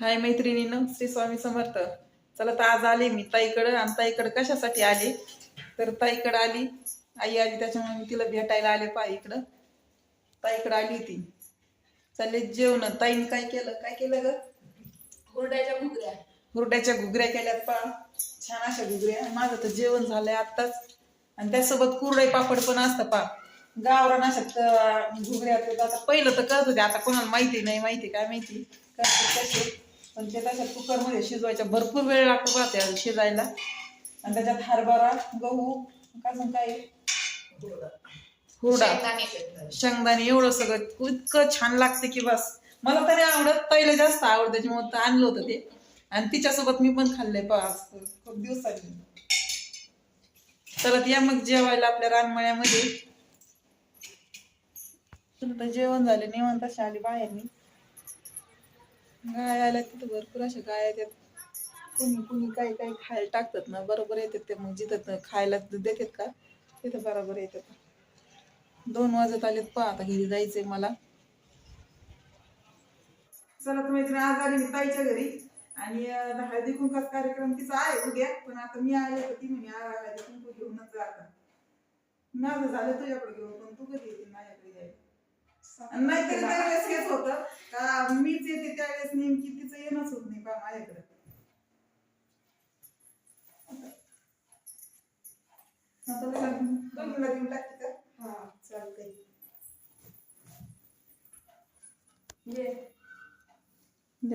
हाय मैत्रिणीनं श्री स्वामी समर्थ. चला तर आज आले मी ताईकडं. आणि ताईकडं कशासाठी आले? तर ताईकडं आली. आई आली त्याच्यामुळे मी तिला भेटायला आले पा इकडं. ताईकडं आली होती. चालले जेवण. ताईने काय केलं? काय केलं ग? हुरड्याच्या घुगऱ्या. हुरड्याच्या घुगऱ्या केल्यात पा छान अशा घुगऱ्या. माझं तर जेवण झालंय आत्ताच. आणि त्यासोबत कुरडई पापड पण असतं पा गावरान अशा घुगऱ्या आता पहिलं तर करत होते आता कोणाला माहिती नाही. माहिती काय माहिती? कसे पण ते तशा कुकरमध्ये शिजवायच्या भरपूर वेळ लागतो का त्या शिजायला. आणि त्याच्यात हरभरा गहू अजून काय हुरडा. शेंगदाणे एवढं सगळं. इतकं छान लागते की बस. मला तरी आवडत पहिलं जास्त आवडत त्याच्यामुळे तर आणलं होतं ते. आणि तिच्यासोबत मी पण खाल्लंय पा खूप दिवसांनी. तर या मग जेवायला आपल्या रानमळ्यामध्ये. जेवण झाले निवांत अशी आली बाहेर मी गाय आल्या तिथं भरपूर अशा गाय येतात. कुणी कुणी काही काही खायला टाकतात ना बरोबर येतात ते मग जिथं खायला देतात का? तिथं बरोबर येतात. दोन वाजत आलेत पहा आता घरी जायचंय मला. चला तर मैत्रिणी आज आली मी ताईच्या घरी. आणि हळदी कुंकाचा कार्यक्रम तिचा आहे उद्या पण आता मी आले तर ती म्हणे हळदी कुंकू घेऊनच जा माझं झालं तुझ्याकडे घेऊन पण तू कधी येते? माझ्याकडे यायला नाही नाहीतरी त्यावेळेस हेच होतं. का मीच येते त्यावेळेस नेमकी तिचं येणंच होत नाही बा माझ्याकडे. देऊन टाकते का? हा चालतंय. ये.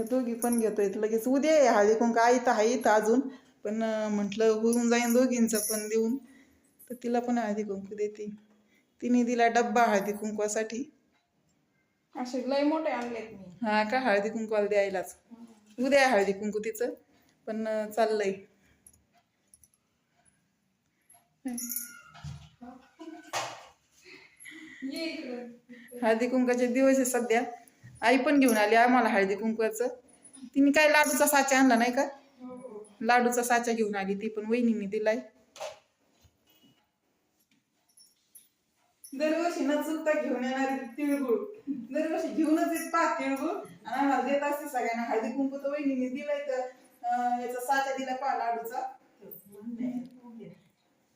दोघी पण घेतोय लगेच उद्या आहे हळदी कुंका आई तर आहे इथं अजून. पण म्हटलं होऊन जाईन दोघींचं पण देऊन. तर तिला पण हळदी कुंकू देते. तिने दिला डब्बा हळदी कुंकवासाठी. असे लय मोठे आणलेत मी. हा का? हळदी कुंकवाला द्यायलाच. उद्या आहे हळदी कुंकू तिचं. पण चाललंय. हळदी कुंकाचे दिवस आहे सध्या. आई पण घेऊन आली आम्हाला हळदी कुंकवाचं. तिने काय लाडूचा साचा आणला नाही का? लाडूचा साचा घेऊन आली ती पण वहिनीने दिलाय. दरवर्षी न चुकता घेऊन येणारी तिळगुळ. दरवर्षी घेऊनच येत पाच तिळगुळ आणि आम्हाला देत असते सगळ्यांना. हळदी कुंकू तर वहिनीने दिलाय तर अं, याचा साचा दिला पा लाडूचा.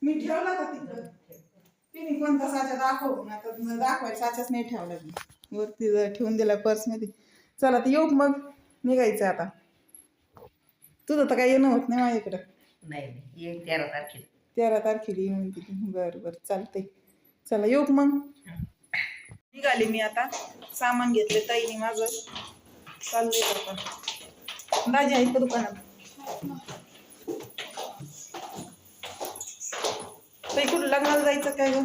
मी ठेवला का तिकडं? तिने कोणता साचा दाखव? आता दाखवायला साचाच नाही ठेवला मी. वरती जर ठेवून दिला पर्समध्ये चला तर येऊ का मग? निघायचं आता. तुझं तर काही येणं होत नाही माझ्याकडं. नाही नाही. येईल तेरा तारखेला. तेरा तारखेला येऊन किती बरं बरं. चालतंय. चला येऊ का मग? निघाले मी आता. सामान घेतले ताईने माझं. चाललंय आता दाजी आहे का दुकानात? ताई कुठं लग्नाला जायचं काय ग?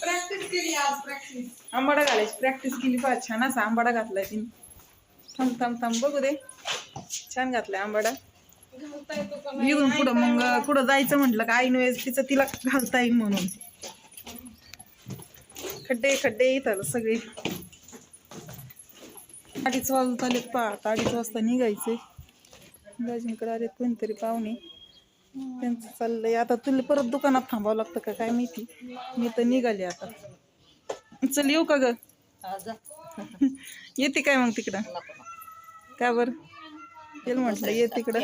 प्रॅक्टिस केली आज प्रॅक्टिस आंबाडा घालायची प्रॅक्टिस केली. फार छान असा आंबाडा घातलाय तिने. थांब थांब थांब. बघू दे. छान घातलाय आंबाडा. इथून पुढं मग कुठं जायचं म्हटलं का? ऐन वेळेस तिचं तिला घालता येईल म्हणून. खड्डे खड्डे येतात सगळे. अडीच वाजत आलेत पा अडीच वाजता निघायचे दाजींकडे आलेत कोणतरी पाहुणे. त्यांचं चाललंय. आता तुला परत दुकानात थांबावं लागतं का काय माहिती? मी तर निघाले आता. चल येऊ का ग? येते काय मग तिकडं? का बर? तेल म्हटलं ये तिकडं.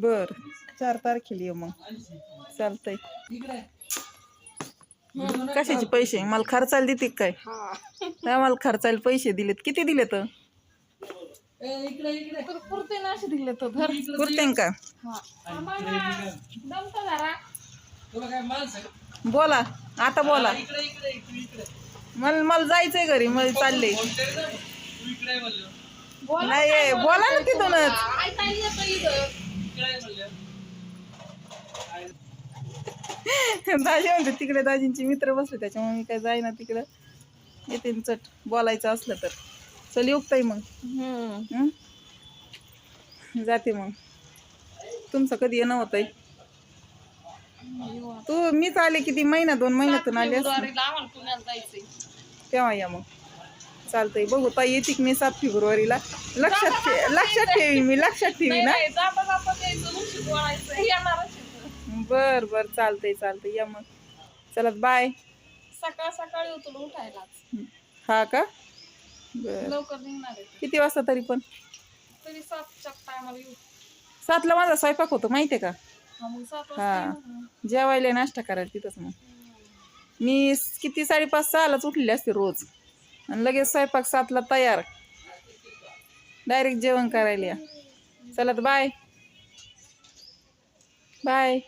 बर चार तारखेला ये मग. चालतंय. कशाचे पैसे? मला खर्चायला देते काय? नाही मला खर्चायला पैसे दिलेत. किती दिलेत? इकडे इकडे. तर पुरते ना असे दिले तर धर. कुर्ते का? बोला. आता बोला. मला मला जायचंय घरी. मला चालले बोला नाही बोला ना तिथूनच ऐकायला येतं इथं दाजी म्हणते तिकडे दाजींचे मित्र बसले त्याच्यामुळे मी काय जाईना तिकडं. येते न चट बोलायचं असलं तर. चल येऊ मग? हं? जाते मग. तुमचं कधी येणं होतंय? तू मीच आले किती? महिना दोन महिन्यातून आले असते फेब्रुवारीला आम्हाला पुण्याला जायचंय. तेव्हा या मग. चालतंय बघू. ताई येते की मी सात फेब्रुवारीला लक्षात ठे लक्षात ठेवी मी लक्षात ठेवी नाही ना. नाही, जाता जाता द्यायचं उशीर बोलायचं. येणारच. बर बर. चालतंय चालतंय. या मग. चला बाय सकाळ सकाळी उठून उठायलाच. हा का? बर. लवकर निघणार आहे. किती वाजता तरी पण? तरी सातच्या टायमाला येऊ. सातला माझा स्वयंपाक होतो माहितीये का? हा मग सात हा. वाजता येऊ ना. जेवायला नाश्ता करायला तिथंच मग. मी स- किती साडेपाच सहालाच उठलेली असते रोज. आणि लगेच स्वयंपाक सातला तयार. डायरेक्ट जेवण करायला या. चला तर बाय बाय